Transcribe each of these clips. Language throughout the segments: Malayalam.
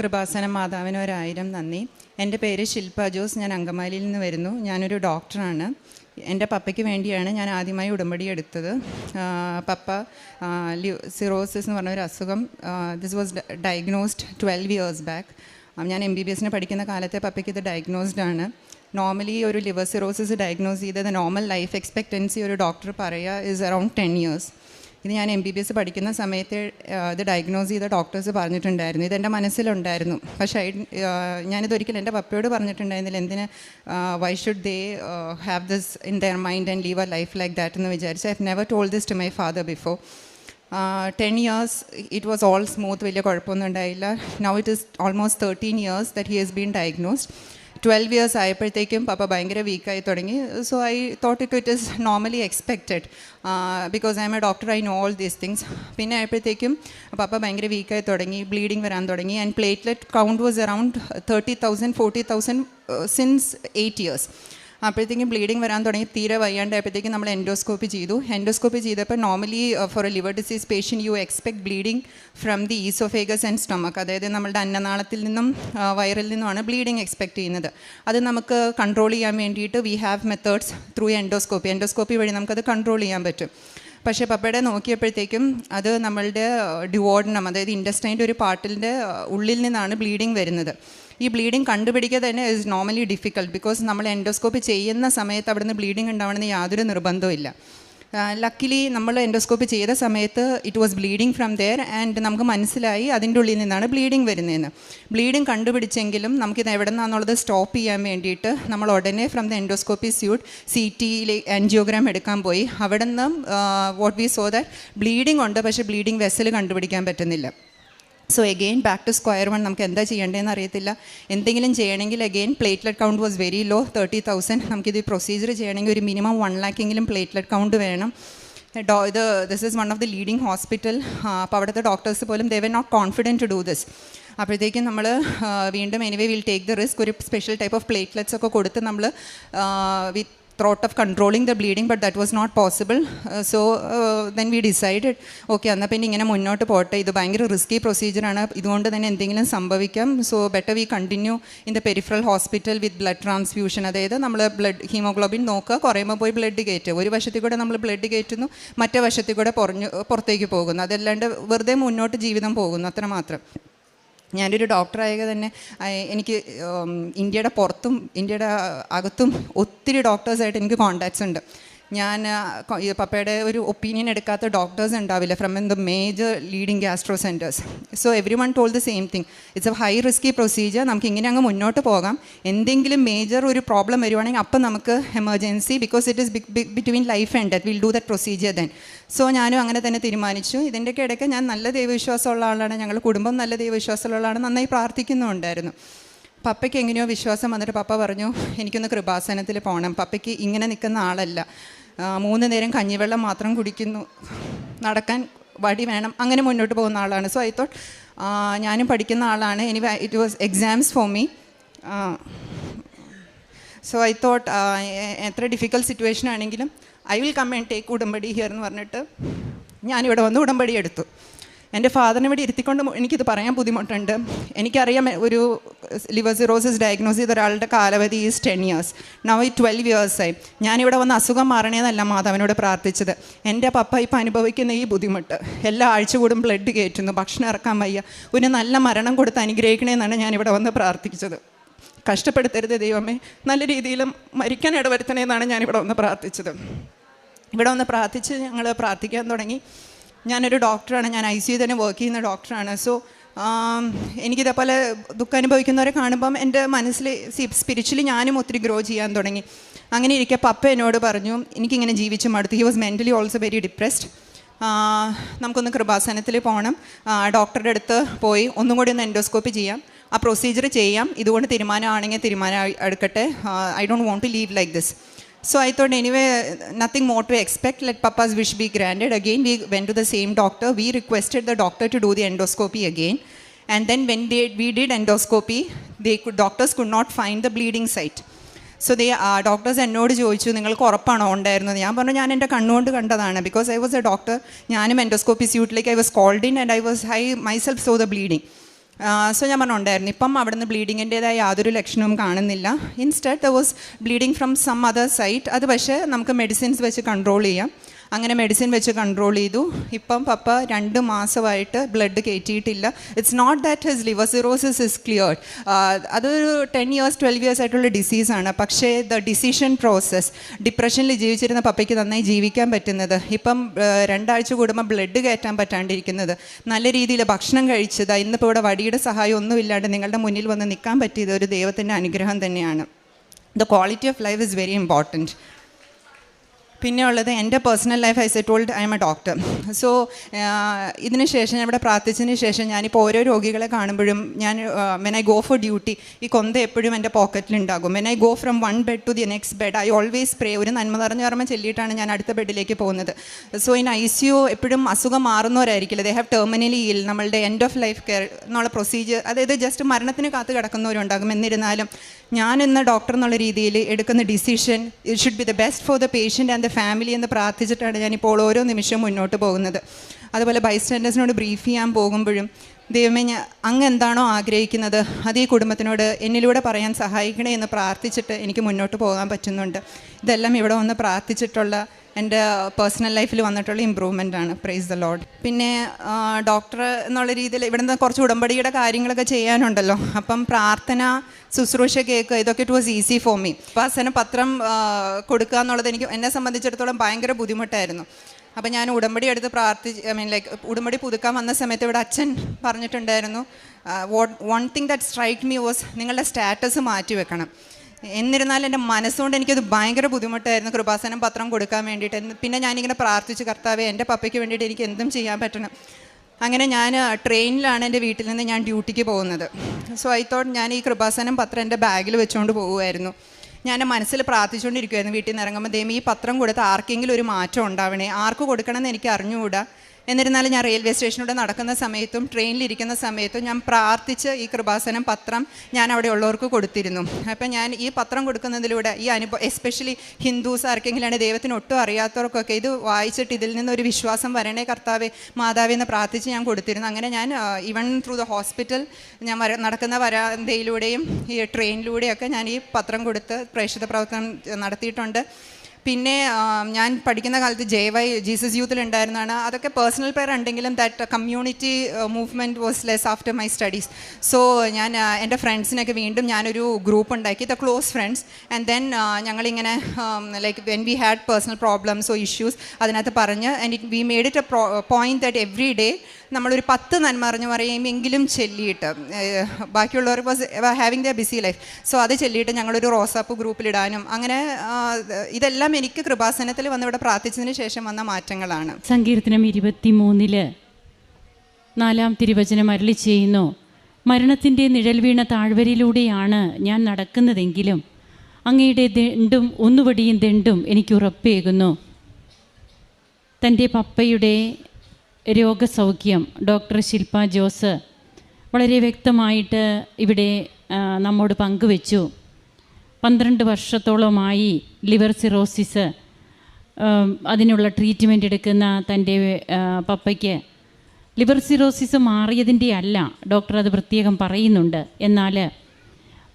കൃപാസന മാതാവിന് ഒരായിരം നന്ദി. എന്റെ പേര് ശില്പ ജോസ്. ഞാൻ അങ്കമാലിയിൽ നിന്ന് വരുന്നു. ഞാനൊരു ഡോക്ടറാണ്. എന്റെ പപ്പയ്ക്ക് വേണ്ടിയാണ് ഞാൻ ആദ്യമായി ഉടമ്പടി എടുത്തത്. പപ്പ പപ്പ സിറോസിസ് എന്ന് പറഞ്ഞ ഒരു അസുഖം this was diagnosed twelve years back ഞാൻ എം ബി ബി എസിന് പഠിക്കുന്ന കാലത്തെ പപ്പയ്ക്ക് ഇത് ഡയഗ്നോസ്ഡ് ആണ്. നോർമലി ഒരു ലിവർ സിറോസിസ് ഡയഗ്നോസ് ചെയ്തത് നോർമൽ ലൈഫ് എക്സ്പെക്റ്റൻസി ഒരു ഡോക്ടർ പറയുക ഇസ് അറൗണ്ട് ടെൻ ഇയേഴ്സ് ഇത് ഞാൻ എം ബി ബി എസ് പഠിക്കുന്ന സമയത്ത് ഇത് ഡയഗ്നോസ് ചെയ്ത ഡോക്ടേഴ്സ് പറഞ്ഞിട്ടുണ്ടായിരുന്നു. ഇതെന്റെ മനസ്സിലുണ്ടായിരുന്നു. പക്ഷേ ഞാനിതൊരിക്കലും എന്റെ പപ്പയോട് പറഞ്ഞിട്ടുണ്ടായിരുന്നില്ല. എന്തിന് why should they have this in their mind and leave a life like that എന്ന് വിചാരിച്ച്. I never told this to my father before ten years it was all smooth വലിയ കുഴപ്പമൊന്നും ഉണ്ടായില്ല. Now it is almost thirteen years that he has been diagnosed twelve years ആയപ്പോഴത്തേക്കും പപ്പ ഭയങ്കര വീക്കായി തുടങ്ങി. So I thought it it is normally expected because I am a doctor I know all these things പിന്നെ ആയപ്പോഴത്തേക്കും പപ്പ ഭയങ്കര വീക്കായി തുടങ്ങി ബ്ലീഡിങ് വരാൻ തുടങ്ങി. And platelet count was around thirty thousand forty thousand since eight years അപ്പോഴത്തേക്കും ബ്ലീഡിങ് വരാൻ തുടങ്ങി തീരെ വയ്യാണ്ടായപ്പോഴത്തേക്കും നമ്മൾ എൻഡോസ്കോപ്പി ചെയ്തു. എൻഡോസ്കോപ്പി ചെയ്തപ്പോൾ normally for a liver disease patient you expect bleeding from the oesophagus and stomach അതായത് നമ്മുടെ അന്നനാളത്തിൽ നിന്നും ആ, വയറിൽ നിന്നുമാണ് ബ്ലീഡിങ് എക്സ്പെക്ട് ചെയ്യുന്നത്. അത് നമുക്ക് കൺട്രോൾ ചെയ്യാൻ വേണ്ടിയിട്ട് we have methods through endoscopy endoscopy വഴി നമുക്കത് കൺട്രോൾ ചെയ്യാൻ പറ്റും. പക്ഷേ പപ്പയുടെ നോക്കിയപ്പോഴത്തേക്കും അത് നമ്മളുടെ ഡിവോർഡനം അതായത് ഇൻഡസ്റ്റൈന്റെ ഒരു പാർട്ടിന്റെ ഉള്ളിൽ നിന്നാണ് ബ്ലീഡിങ് വരുന്നത്. ഈ ബ്ലീഡിങ് കണ്ടുപിടിക്കുക തന്നെ ഇസ് നോർമലി ഡിഫിക്കൽട്ട് ബിക്കോസ് നമ്മൾ എൻഡോസ്കോപ്പ് ചെയ്യുന്ന സമയത്ത് അവിടുന്ന് ബ്ലീഡിങ് ഉണ്ടാവണമെന്ന് യാതൊരു നിർബന്ധവും ലക്കിലി നമ്മൾ എൻഡോസ്കോപ്പ് ചെയ്ത സമയത്ത് it was bleeding from there and നമുക്ക് മനസ്സിലായി അതിന്റെ ഉള്ളിൽ നിന്നാണ് ബ്ലീഡിങ് വരുന്നതെന്ന്. ബ്ലീഡിങ് കണ്ടുപിടിച്ചെങ്കിലും നമുക്കിത് എവിടെ നിന്നാണെന്നുള്ളത് സ്റ്റോപ്പ് ചെയ്യാൻ വേണ്ടിയിട്ട് നമ്മൾ ഉടനെ from the endoscopy suite C ടിയിലെ angiogram എടുക്കാൻ പോയി. അവിടെ നിന്നും what we saw that bleeding ഉണ്ട് പക്ഷേ ബ്ലീഡിങ് വെസൽ കണ്ടുപിടിക്കാൻ പറ്റുന്നില്ല. So again back to square one നമുക്ക് എന്താ ചെയ്യേണ്ടതെന്ന് അറിയത്തില്ല. എന്തെങ്കിലും ചെയ്യണമെങ്കിൽ again platelet count was very low thirty thousand നമുക്കിത് പ്രൊസീജിയർ ചെയ്യണമെങ്കിൽ ഒരു മിനിമം വൺ ലാക്കെങ്കിലും പ്ലേറ്റ്ലെറ്റ് കൗണ്ട് വേണം. ഡോ ഇത് this is one of the leading hospital അപ്പോൾ അവിടുത്തെ ഡോക്ടേഴ്സ് പോലും they were not confident to do this അപ്പോഴത്തേക്കും നമ്മൾ വീണ്ടും anyway will take the risk ഒരു സ്പെഷ്യൽ ടൈപ്പ് ഓഫ് പ്ലേറ്റ്ലെറ്റ്സ് ഒക്കെ കൊടുത്ത് നമ്മൾ with thought of controlling the bleeding but that was not possible. Uh, so uh, then we decided okay എന്നാൽ പിന്നെ ഇങ്ങനെ മുന്നോട്ട് പോട്ടെ. ഇത് ഭയങ്കര റിസ്കി പ്രൊസീജിയറാണ് ഇതുകൊണ്ട് തന്നെ എന്തെങ്കിലും സംഭവിക്കാം. So better we continue in the peripheral hospital with blood transfusion അതായത് നമ്മൾ ബ്ലഡ് ഹീമോഗ്ലോബിൻ നോക്കുക. കുറയുമ്പോൾ പോയി ബ്ലഡ് കയറ്റുക. ഒരു വശത്തിൽ കൂടെ നമ്മൾ ബ്ലഡ് കയറ്റുന്നു. മറ്റേ വശത്തിൽ കൂടെ പുറഞ്ഞു പുറത്തേക്ക് പോകുന്നു. അതല്ലാണ്ട് വെറുതെ മുന്നോട്ട് ജീവിതം പോകുന്നു. അത്ര മാത്രം ഞാനൊരു ഡോക്ടറായത് തന്നെ എനിക്ക് ഇന്ത്യയുടെ പുറത്തും ഇന്ത്യയുടെ അകത്തും ഒത്തിരി ഡോക്ടേഴ്സായിട്ട് എനിക്ക് കോണ്ടാക്ട്സ് ഉണ്ട്. ഞാൻ പപ്പയുടെ ഒരു ഒപ്പീനിയൻ എടുക്കാത്ത ഡോക്ടേഴ്സ് ഉണ്ടാവില്ല from in the major leading gastro centres so every one told the same thing it's a high risky procedure നമുക്ക് ഇങ്ങനെ അങ്ങ് മുന്നോട്ട് പോകാം. എന്തെങ്കിലും മേജർ ഒരു പ്രോബ്ലം വരുവാണെങ്കിൽ അപ്പം നമുക്ക് emergency because it is between life and death will do that procedure then so ഞാനും അങ്ങനെ തന്നെ തീരുമാനിച്ചു. ഇതിന്റെയൊക്കെ ഇടയ്ക്ക് ഞാൻ നല്ല ദൈവവിശ്വാസമുള്ള ആളാണ്. ഞങ്ങളുടെ കുടുംബം നല്ല ദൈവവിശ്വാസമുള്ള ആളാണ്. നന്നായി പ്രാർത്ഥിക്കുന്നുണ്ടായിരുന്നു പപ്പയ്ക്ക് എങ്ങനെയോ വിശ്വാസം വന്നിട്ട് പപ്പ പറഞ്ഞു എനിക്കൊന്ന് കൃപാസനത്തിൽ പോകണം പപ്പയ്ക്ക് ഇങ്ങനെ നിൽക്കുന്ന ആളല്ല. മൂന്ന് നേരം കഞ്ഞിവെള്ളം മാത്രം കുടിക്കുന്നു. നടക്കാൻ വടി വേണം. അങ്ങനെ മുന്നോട്ട് പോകുന്ന ആളാണ്. സോ ഐ തോട്ട് ഞാനും പഠിക്കുന്ന ആളാണ്. ഇനി it was exams for me so I thought എത്ര ഡിഫിക്കൽട്ട് സിറ്റുവേഷൻ ആണെങ്കിലും I will come and take ഉടമ്പടി ഹിയർ എന്ന് പറഞ്ഞിട്ട് ഞാനിവിടെ വന്ന് ഉടമ്പടി എടുത്തു. എന്റെ ഫാദറിനെ ഇവിടെ ഇരുത്തിക്കൊണ്ട് എനിക്കിത് പറയാൻ ബുദ്ധിമുട്ടുണ്ട്. എനിക്കറിയാം ഒരു ലിവർ സിറോസിസ് ഡയഗ്നോസ് ചെയ്ത ഒരാളുടെ കാലാവധി ഈസ് ടെൻ ഇയേഴ്സ് നൗ ഈ ട്വൽവ് ഇയേഴ്സായി ഞാനിവിടെ വന്ന് അസുഖം മാറണേന്നല്ല മാതാവിനോട് പ്രാർത്ഥിച്ചത്. എന്റെ പപ്പ ഇപ്പം അനുഭവിക്കുന്ന ഈ ബുദ്ധിമുട്ട്. എല്ലാ ആഴ്ച കൂടും ബ്ലഡ് കയറ്റുന്നു ഭക്ഷണം ഇറക്കാൻ വയ്യ. ഒരു നല്ല മരണം കൊടുത്ത് അനുഗ്രഹിക്കണേന്നാണ് ഞാനിവിടെ വന്ന് പ്രാർത്ഥിച്ചത്. കഷ്ടപ്പെടുത്തരുത് ദൈവമേ. നല്ല രീതിയിലും മരിക്കാൻ ഇടവരുത്തണേന്നാണ് ഞാനിവിടെ വന്ന് പ്രാർത്ഥിച്ചത്. ഇവിടെ വന്ന് പ്രാർത്ഥിച്ച് ഞങ്ങൾ പ്രാർത്ഥിക്കാൻ തുടങ്ങി. ഞാനൊരു ഡോക്ടറാണ് ഞാൻ ഐ സി യു തന്നെ വർക്ക് ചെയ്യുന്ന ഡോക്ടറാണ്. സോ എനിക്കിതേപോലെ ദുഃഖം അനുഭവിക്കുന്നവരെ കാണുമ്പം എന്റെ മനസ്സിൽ സ്പിരിച്വലി ഞാനും ഒത്തിരി ഗ്രോ ചെയ്യാൻ തുടങ്ങി. അങ്ങനെ ഇരിക്കെ പപ്പ എന്നോട് പറഞ്ഞു എനിക്കിങ്ങനെ ജീവിച്ചു മടുത്തു. He was mentally also very depressed നമുക്കൊന്ന് കൃപാസനത്തിൽ പോകണം ഡോക്ടറുടെ അടുത്ത് പോയി ഒന്നും കൂടി ഒന്ന് എൻഡോസ്കോപ്പി ചെയ്യാം. ആ പ്രൊസീജിയർ ചെയ്യാം. ഇതുകൊണ്ട് തീരുമാനമാണെങ്കിൽ തീരുമാനം എടുക്കട്ടെ. I don't want to live like this So I thought anyway, nothing more to expect. Let Papa's wish be granted. Again, we went to the same doctor. We requested the doctor to do the endoscopy again. And then when they, we did endoscopy, they could, doctors could not find the bleeding site. So they doctors എന്നോട് ചോദിച്ചു നിങ്ങൾക്ക് ഉറപ്പാണോ ഉണ്ടായിരുന്നത് ഞാൻ പറഞ്ഞു ഞാൻ എൻ്റെ കണ്ണുകൊണ്ട് കണ്ടതാണ് because I was a doctor ഞാനും endoscopy സ്യൂട്ടിലേക്ക് I was called in and I was high myself so the bleeding So ഞാൻ പറഞ്ഞുണ്ടായിരുന്നു. ഇപ്പം അവിടുന്ന് ബ്ലീഡിങ്ങിന്റെതായ യാതൊരു ലക്ഷണവും കാണുന്നില്ല. Instead the was bleeding from some other site അത് പക്ഷേ നമുക്ക് മെഡിസിൻസ് വെച്ച് കൺട്രോൾ ചെയ്യാം. അങ്ങനെ മെഡിസിൻ വെച്ച് കൺട്രോൾ ചെയ്തു. ഇപ്പം പപ്പ രണ്ട് മാസമായിട്ട് blood കയറ്റിയിട്ടില്ല it's not that his liver cirrhosis is cleared അതൊരു ടെൻ ഇയേഴ്സ് ട്വൽവ് ഇയേഴ്സ് ആയിട്ടുള്ള ഡിസീസാണ് പക്ഷേ ദ ഡിസിഷൻ പ്രോസസ്സ് ഡിപ്രഷനിൽ ജീവിച്ചിരുന്ന പപ്പയ്ക്ക് നന്നായി ജീവിക്കാൻ പറ്റുന്നത്. ഇപ്പം രണ്ടാഴ്ച കൂടുമ്പോൾ ബ്ലഡ് കയറ്റാൻ പറ്റാണ്ടിരിക്കുന്നത്. നല്ല രീതിയിൽ ഭക്ഷണം കഴിച്ചത് ഇന്നിപ്പോൾ ഇവിടെ വടിയുടെ സഹായം ഒന്നുമില്ലാണ്ട് നിങ്ങളുടെ മുന്നിൽ വന്ന് നിൽക്കാൻ പറ്റിയത് ഒരു ദൈവത്തിന്റെ അനുഗ്രഹം തന്നെയാണ്. The quality of life is very important പിന്നെ ഉള്ളത് എന്റെ personal life I told I am a doctor so ഇതിന് ശേഷം ഞാൻ ഇവിടെ പ്രാർത്ഥിച്ചതിന് ശേഷം ഞാനിപ്പോൾ ഓരോ രോഗികളെ കാണുമ്പോഴും ഞാൻ when I go for duty ഈ കൊന്ത എപ്പോഴും എന്റെ പോക്കറ്റിലുണ്ടാകും when I go from one bed to the next bed I always pray ഒരു നന്മ നിറഞ്ഞ ഓർമ്മ ചെല്ലിയിട്ടാണ് ഞാൻ അടുത്ത ബെഡിലേക്ക് പോകുന്നത്. So in I C U എപ്പോഴും അസുഖം മാറുന്നവരായിരിക്കില്ല? ദേ ഹാവ് ടെർമിനലി ഇൽ നമ്മളുടെ എൻഡ് ഓഫ് ലൈഫ് കെയർ എന്നുള്ള പ്രൊസീജിയർ അതായത് ജസ്റ്റ് മരണത്തിന് കാത്ത് കിടക്കുന്നവരുണ്ടാകും. എന്നിരുന്നാലും ഞാൻ ഇന്ന് ഡോക്ടർ എന്നുള്ള രീതിയിൽ എടുക്കുന്ന decision it should be the best for the patient and the family എന്ന് പ്രാർത്ഥിച്ചിട്ടാണ് ഞാനിപ്പോൾ ഓരോ നിമിഷവും മുന്നോട്ട് പോകുന്നത്. അതുപോലെ ബൈസ്റ്റാൻഡേഴ്സിനോട് ബ്രീഫ് ചെയ്യാൻ പോകുമ്പോഴും ദൈവമേ ഞാൻ അങ്ങ് എന്താണോ ആഗ്രഹിക്കുന്നത് അത് ഈ കുടുംബത്തിനോട് എന്നിലൂടെ പറയാൻ സഹായിക്കണേ എന്ന് പ്രാർത്ഥിച്ചിട്ട് എനിക്ക് മുന്നോട്ട് പോകാൻ പറ്റുന്നുണ്ട്. ഇതെല്ലാം ഇവിടെ വന്ന് പ്രാർത്ഥിച്ചിട്ടുള്ള എന്റെ പേഴ്സണൽ ലൈഫിൽ വന്നിട്ടുള്ള ഇമ്പ്രൂവ്മെന്റ് ആണ്. പ്രൈസ് ദ ലോഡ് പിന്നെ ഡോക്ടർ എന്നുള്ള രീതിയിൽ ഇവിടെ നിന്ന് കുറച്ച് ഉടമ്പടിയുടെ കാര്യങ്ങളൊക്കെ ചെയ്യാനുണ്ടല്ലോ. അപ്പം പ്രാർത്ഥന ശുശ്രൂഷ കേൾക്കുക ഇതൊക്കെ it was easy for me ഉപാസന പത്രം കൊടുക്കുക എന്നുള്ളത് എനിക്ക് എന്നെ സംബന്ധിച്ചിടത്തോളം ഭയങ്കര ബുദ്ധിമുട്ടായിരുന്നു. അപ്പം ഞാൻ ഉടമ്പടി എടുത്ത് പ്രാർത്ഥി ഐ മീൻ ലൈക്ക് ഉടമ്പടി പുതുക്കാൻ വന്ന സമയത്ത് ഇവിടെ അച്ഛൻ പറഞ്ഞിട്ടുണ്ടായിരുന്നു one thing that strike me was നിങ്ങളുടെ സ്റ്റാറ്റസ് മാറ്റി വെക്കണം. എന്നിരുന്നാലും എന്റെ മനസ്സുകൊണ്ട് എനിക്കത് ഭയങ്കര ബുദ്ധിമുട്ടായിരുന്നു. കൃപാസനം പത്രം കൊടുക്കാൻ വേണ്ടിയിട്ട്. പിന്നെ ഞാനിങ്ങനെ പ്രാർത്ഥിച്ചു കർത്താവെ എന്റെ പപ്പയ്ക്ക് വേണ്ടിയിട്ട് എനിക്ക് എന്തും ചെയ്യാൻ പറ്റണം. അങ്ങനെ ഞാൻ ട്രെയിനിലാണ് എന്റെ വീട്ടിൽ നിന്ന് ഞാൻ ഡ്യൂട്ടിക്ക് പോകുന്നത്. സോ ഐ തോട്ട് ഞാൻ ഈ കൃപാസനം പത്രം എന്റെ ബാഗിൽ വെച്ചുകൊണ്ട് പോകുമായിരുന്നു ഞാൻ മനസ്സിൽ പ്രാർത്ഥിച്ചുകൊണ്ടിരിക്കുമായിരുന്നു വീട്ടിൽ നിന്ന് ഇറങ്ങുമ്പോൾ ദൈവം ഈ പത്രം കൊടുത്ത് ആർക്കെങ്കിലും ഒരു മാറ്റം ഉണ്ടാവണേ? ആർക്ക് കൊടുക്കണമെന്ന് എനിക്ക് അറിഞ്ഞുകൂടാ? എന്നിരുന്നാലും ഞാൻ റെയിൽവേ സ്റ്റേഷനിലൂടെ നടക്കുന്ന സമയത്തും ട്രെയിനിലിരിക്കുന്ന സമയത്തും ഞാൻ പ്രാർത്ഥിച്ച് ഈ കൃപാസനം പത്രം ഞാൻ അവിടെ ഉള്ളവർക്ക് കൊടുത്തിരുന്നു. അപ്പം ഞാൻ ഈ പത്രം കൊടുക്കുന്നതിലൂടെ ഈ അനുഭവം എസ്പെഷ്യലി ഹിന്ദുസ് ആർക്കെങ്കിലാണ് ദൈവത്തിന് ഒട്ടും അറിയാത്തവർക്കൊക്കെ ഇത് വായിച്ചിട്ട് ഇതിൽ നിന്നൊരു വിശ്വാസം വരണേ കർത്താവെ മാതാവേ എന്ന് പ്രാർത്ഥിച്ച് ഞാൻ കൊടുത്തിരുന്നു. അങ്ങനെ ഞാൻ ഈവൺ ത്രൂ ദ ഹോസ്പിറ്റൽ ഞാൻ നടക്കുന്ന വരാന്തയിലൂടെയും ഈ ട്രെയിനിലൂടെയൊക്കെ ഞാൻ ഈ പത്രം കൊടുത്ത് പ്രേക്ഷിത പ്രവർത്തനം നടത്തിയിട്ടുണ്ട്. പിന്നെ ഞാൻ പഠിക്കുന്ന കാലത്ത് ജെ വൈ ജീസസ് യൂത്തിൽ ഉണ്ടായിരുന്നതാണ് അതൊക്കെ പേഴ്സണൽ പേർ ഉണ്ടെങ്കിലും that community movement was less after my studies so ഞാൻ എന്റെ ഫ്രണ്ട്സിനൊക്കെ വീണ്ടും ഞാനൊരു ഗ്രൂപ്പ് ഉണ്ടാക്കി. The close friends and then ഞങ്ങളിങ്ങനെ like when we had personal problems or issues അതിനകത്ത് പറഞ്ഞ് and it we made it a point that every day നമ്മളൊരു പത്ത് നന്മ അറിഞ്ഞു പറയുമെങ്കിലും ചെല്ലിയിട്ട്. ബാക്കിയുള്ളവർ was having the busy life so അത് ചെല്ലിയിട്ട് ഞങ്ങളൊരു റോസാപ്പ് ഗ്രൂപ്പിലിടാനും അങ്ങനെ ഇതെല്ലാം എനിക്ക് കൃപാസനത്തിൽ വന്ന് ഇവിടെ പ്രാർത്ഥിച്ചതിന് ശേഷം വന്ന മാറ്റങ്ങളാണ്. സങ്കീർത്തനം ഇരുപത്തി മൂന്നിൽ നാലാം തിരുവചനം അരളി ചെയ്യുന്നു മരണത്തിന്റെ നിഴൽ വീണ താഴ്വരയിലൂടെയാണ് ഞാൻ നടക്കുന്നതെങ്കിലും അങ്ങയുടെ ദണ്ടും ഒന്നുപടിയും ദണ്ടും എനിക്ക് ഉറപ്പേകുന്നു. തന്റെ പപ്പയുടെ രോഗസൗഖ്യം ഡോക്ടർ ശില്പ ജോസ് വളരെ വ്യക്തമായിട്ട് ഇവിടെ നമ്മോട് പങ്കുവെച്ചു. പന്ത്രണ്ട് വർഷത്തോളമായി ലിവർ സിറോസിസ് അതിനുള്ള ട്രീറ്റ്മെന്റ് എടുക്കുന്ന തന്റെ പപ്പയ്ക്ക്. ലിവർ സിറോസിസ് മാറിയതിന്റെ അല്ല ഡോക്ടർ അത് പ്രത്യേകം പറയുന്നുണ്ട്. എന്നാൽ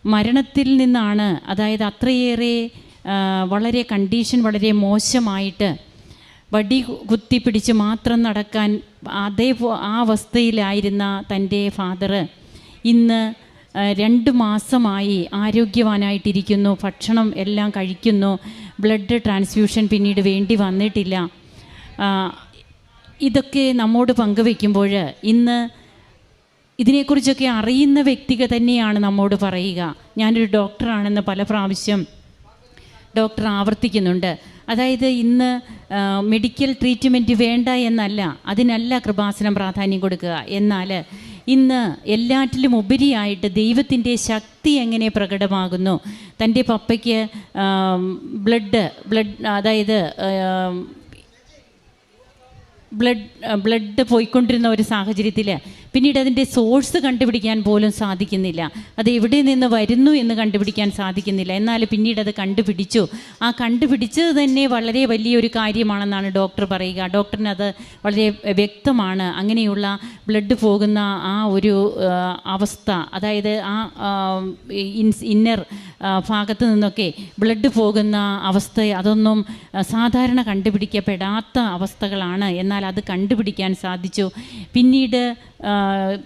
മരണത്തിൽ നിന്നാണ് അതായത് അത്രയേറെ വളരെ കണ്ടീഷൻ വളരെ മോശമായിട്ട് വടി കുത്തി പിടിച്ച് മാത്രം നടക്കാൻ അതേ ആ അവസ്ഥയിലായിരുന്ന തന്റെ ഫാദർ ഇന്ന് രണ്ട് മാസമായി ആരോഗ്യവാനായിട്ടിരിക്കുന്നു. ഭക്ഷണം എല്ലാം കഴിക്കുന്നു. ബ്ലഡ് ട്രാൻസ്ഫ്യൂഷൻ പിന്നീട് വേണ്ടി വന്നിട്ടില്ല. ഇതൊക്കെ നമ്മോട് പങ്കുവെക്കുമ്പോൾ ഇന്ന് ഇതിനെക്കുറിച്ചൊക്കെ അറിയുന്ന വ്യക്തികൾ തന്നെയാണ് നമ്മോട് പറയുക. ഞാനൊരു ഡോക്ടറാണെന്ന് പല പ്രാവശ്യം ഡോക്ടർ ആവർത്തിക്കുന്നുണ്ട്. അതായത് ഇന്ന് മെഡിക്കൽ ട്രീറ്റ്മെന്റ് വേണ്ട എന്നല്ല അതിനല്ല കൃപാസനം പ്രാധാന്യം കൊടുക്കുക. എന്നാൽ ഇന്ന് എല്ലാറ്റിലും ഉപരിയായിട്ട് ദൈവത്തിന്റെ ശക്തി എങ്ങനെ പ്രകടമാകുന്നു? തന്റെ പപ്പയ്ക്ക് ബ്ലഡ് ബ്ലഡ് അതായത് ബ്ലഡ് ബ്ലഡ് പോയിക്കൊണ്ടിരുന്ന ഒരു സാഹചര്യത്തിൽ പിന്നീട് അതിന്റെ സോഴ്സ് കണ്ടുപിടിക്കാൻ പോലും സാധിക്കുന്നില്ല. അത് എവിടെ നിന്ന് വരുന്നു എന്ന് കണ്ടുപിടിക്കാൻ സാധിക്കുന്നില്ല. എന്നാൽ പിന്നീട് അത് കണ്ടുപിടിച്ചു. ആ കണ്ടുപിടിച്ചത് തന്നെ വളരെ വലിയൊരു കാര്യമാണെന്നാണ് ഡോക്ടർ പറയുക. ഡോക്ടറിന് അത് വളരെ വ്യക്തമാണ്. അങ്ങനെയുള്ള ബ്ലഡ് പോകുന്ന ആ ഒരു അവസ്ഥ അതായത് ആ ഇന്നർ ഭാഗത്ത് നിന്നൊക്കെ ബ്ലഡ് പോകുന്ന അവസ്ഥ അതൊന്നും സാധാരണ കണ്ടുപിടിക്കപ്പെടാത്ത അവസ്ഥകളാണ്. എന്നാൽ അത് കണ്ടുപിടിക്കാൻ സാധിച്ചു. പിന്നീട്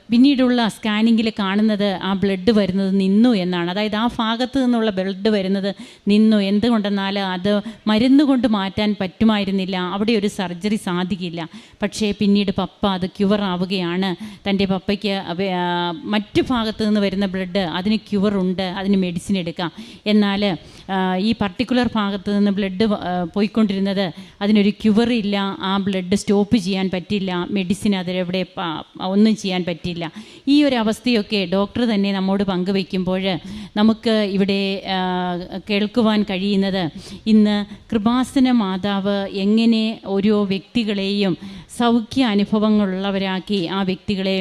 പിന്നീടുള്ള സ്കാനിങ്ങിൽ കാണുന്നത് ആ ബ്ലഡ് വരുന്നത് നിന്നു എന്നാണ്. അതായത് ആ ഭാഗത്ത് നിന്നുള്ള ബ്ലഡ് വരുന്നത് നിന്നു. എന്തുകൊണ്ടെന്നാൽ അത് മരുന്ന് കൊണ്ട് മാറ്റാൻ പറ്റുമായിരുന്നില്ല. അവിടെ ഒരു സർജറി സാധിക്കില്ല. പക്ഷേ പിന്നീട് പപ്പ അത് ക്യുവർ ആവുകയാണ്. തന്റെ പപ്പയ്ക്ക് മറ്റു ഭാഗത്ത് നിന്ന് വരുന്ന ബ്ലഡ് അതിന് ക്യുവർ ഉണ്ട്. അതിന് മെഡിസിൻ എടുക്കാം. എന്നാൽ ഈ പർട്ടിക്കുലർ ഭാഗത്ത് നിന്ന് ബ്ലഡ് പോയിക്കൊണ്ടിരുന്നത് അതിനൊരു ക്യുവർ ഇല്ല. ആ ബ്ലഡ് സ്റ്റോപ്പ് ചെയ്യാൻ പറ്റില്ല. മെഡിസിൻ അതിലെവിടെ പ- ഒന്നും ചെയ്യാൻ പറ്റില്ല ഈ ഒരു അവസ്ഥയൊക്കെ ഡോക്ടർ തന്നെ നമ്മോട് പങ്കുവയ്ക്കുമ്പോൾ നമുക്ക് ഇവിടെ കേൾക്കുവാൻ കഴിയുന്നത് ഇന്ന് കൃപാസന മാതാവ് എങ്ങനെ ഓരോ വ്യക്തികളെയും സൗഖ്യ അനുഭവങ്ങളുള്ളവരാക്കി ആ വ്യക്തികളെ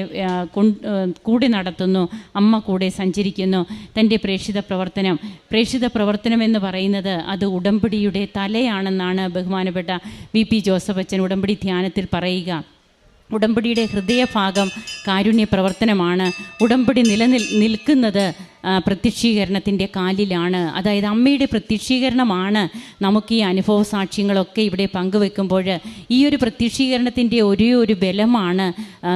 കൂടെ നടത്തുന്നു അമ്മ കൂടെ സഞ്ചരിക്കുന്നു. തന്റെ പ്രേക്ഷിത പ്രവർത്തനം. പ്രേക്ഷിത പ്രവർത്തനം എന്ന് പറയുന്നത് അത് ഉടമ്പടിയുടെ തലയാണെന്നാണ് ബഹുമാനപ്പെട്ട വി പി ജോസഫ് അച്ഛൻ ഉടമ്പടി ധ്യാനത്തിൽ പറയുക. ഉടമ്പടിയുടെ ഹൃദയഭാഗം കാരുണ്യ പ്രവർത്തനമാണ് ഉടമ്പടി നിലനിൽ നിൽക്കുന്നത് പ്രത്യക്ഷീകരണത്തിന്റെ കാലിലാണ്. അതായത് അമ്മയുടെ പ്രത്യക്ഷീകരണമാണ് നമുക്ക് ഈ അനുഭവ സാക്ഷ്യങ്ങളൊക്കെ ഇവിടെ പങ്കുവെക്കുമ്പോൾ ഈ ഒരു പ്രത്യക്ഷീകരണത്തിന്റെ ഒരേ ഒരു ബലമാണ്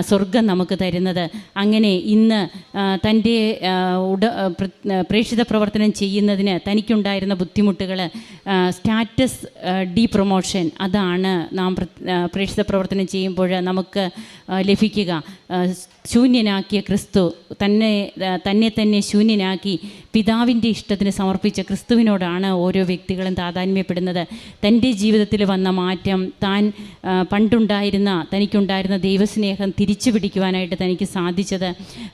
സ്വർഗം നമുക്ക് തരുന്നത്. അങ്ങനെ ഇന്ന് തന്റെ ഉട പ്രേക്ഷിത പ്രവർത്തനം ചെയ്യുന്നതിന് തനിക്കുണ്ടായിരുന്ന ബുദ്ധിമുട്ടുകൾ സ്റ്റാറ്റസ് ഡി പ്രൊമോഷൻ അതാണ് നാം പ്ര- പ്രേക്ഷിത പ്രവർത്തനം ചെയ്യുമ്പോൾ നമുക്ക് ലഭിക്കുക. ശൂന്യനാക്കിയ ക്രിസ്തു തന്നെ തന്നെ തന്നെ തന്നെ aquí. പിതാവിന്റെ ഇഷ്ടത്തിന് സമർപ്പിച്ച ക്രിസ്തുവിനോടാണ് ഓരോ വ്യക്തികളും താതാന്മ്യപ്പെടുന്നത്. തന്റെ ജീവിതത്തിൽ വന്ന മാറ്റം താൻ പണ്ടുണ്ടായിരുന്ന തനിക്കുണ്ടായിരുന്ന ദൈവസ്നേഹം തിരിച്ചു പിടിക്കുവാനായിട്ട് തനിക്ക് സാധിച്ചത്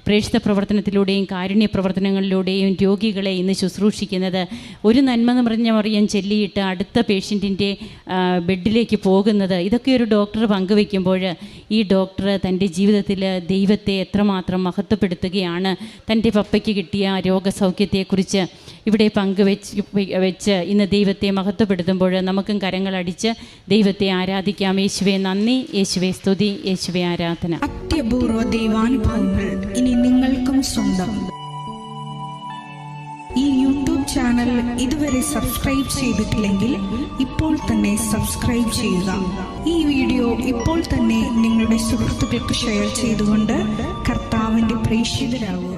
പ്രേക്ഷിത പ്രവർത്തനത്തിലൂടെയും കാരുണ്യ പ്രവർത്തനങ്ങളിലൂടെയും രോഗികളെ ഇന്ന് ശുശ്രൂഷിക്കുന്നത്. ഒരു നന്മ നിറഞ്ഞ മറിയം ചെല്ലിയിട്ട് അടുത്ത പേഷ്യന്റിന്റെ ബെഡിലേക്ക് പോകുന്നത്. ഇതൊക്കെ ഒരു ഡോക്ടർ പങ്കുവെക്കുമ്പോൾ ഈ ഡോക്ടർ തന്റെ ജീവിതത്തിൽ ദൈവത്തെ എത്രമാത്രം മഹത്വപ്പെടുത്തുകയാണ്. തന്റെ പപ്പയ്ക്ക് കിട്ടിയ രോഗസൗഖ്യത്തെക്കുറിച്ച് ഇവിടെ പങ്കുവെച്ച് വെച്ച് ഇന്ന് ദൈവത്തെ മഹത്വപ്പെടുത്തുമ്പോൾ നമുക്കും കരങ്ങളടിച്ച് ദൈവത്തെ ആരാധിക്കാം. യേശുവെ നന്ദി. യേശുവെ സ്തുതി. യേശുവെ ആരാധന. അത്യപൂർവ ദൈവാനുഭവങ്ങൾ ഇനി നിങ്ങൾക്കും സ്വന്തം. ഈ യൂട്യൂബ് ചാനൽ ഇതുവരെ സബ്സ്ക്രൈബ് ചെയ്തിട്ടില്ലെങ്കിൽ ഇപ്പോൾ തന്നെ സബ്സ്ക്രൈബ് ചെയ്യുക. ഈ വീഡിയോ ഇപ്പോൾ തന്നെ നിങ്ങളുടെ സുഹൃത്തുക്കൾക്ക് ഷെയർ ചെയ്തുകൊണ്ട് കർത്താവിന്റെ പ്രേക്ഷിതരാകുക.